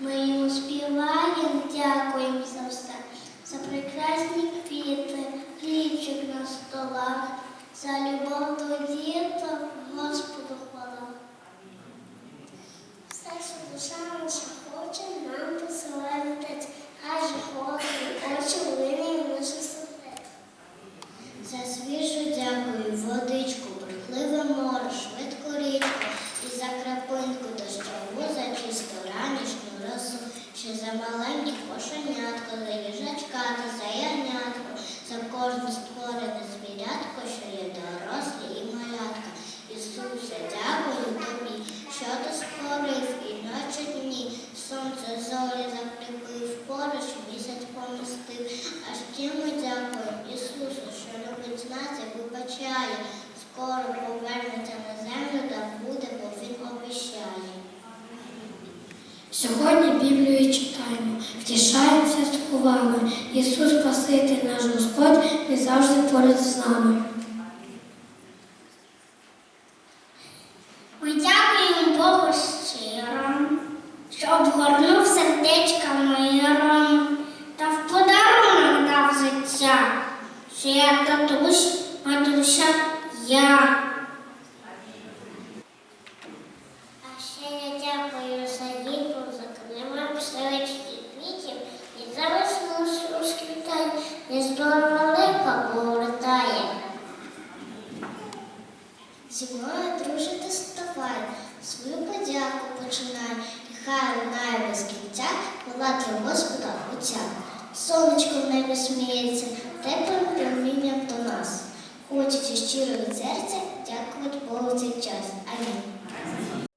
Ми йому співаємо, дякуємо за все, за прекрасні квіти, хлібчик на столах, за любов до діток, Господу хвала. Все, що душа наша хоче. Ще за маленьке кошенятко, за їжачка та за ягнятко, за кожне створене звірятко, що є дорослі і малятка. Ісусе, дякую тобі, що ти створив і ночі дні, сонце зорі закріпив, поруч місяць помістив. А ще ми дякуємо Ісусу, що любить нас і вибачає. Скоро повернеться на землю Сьогодні Біблію читаємо, втішаємося словами. Ісус Спаситель наш Господь не завжди поряд з нами. Ми дякуємо Богу щиро, що обгорнув сердечка миром та в подарунок дав життя, що я татусь, матуся я. А ще я дякую за ліку, за климак середьких квітів і за весну що не здорова липа повертає. Зі мною дружити ставай, свою подяку починай, і хай лунає без кінця, хвала для Господа Отця. Сонечко в небі сміється, теплим промінням до нас. Хочеться щиро від серця дякувати Богу цей час. Амінь.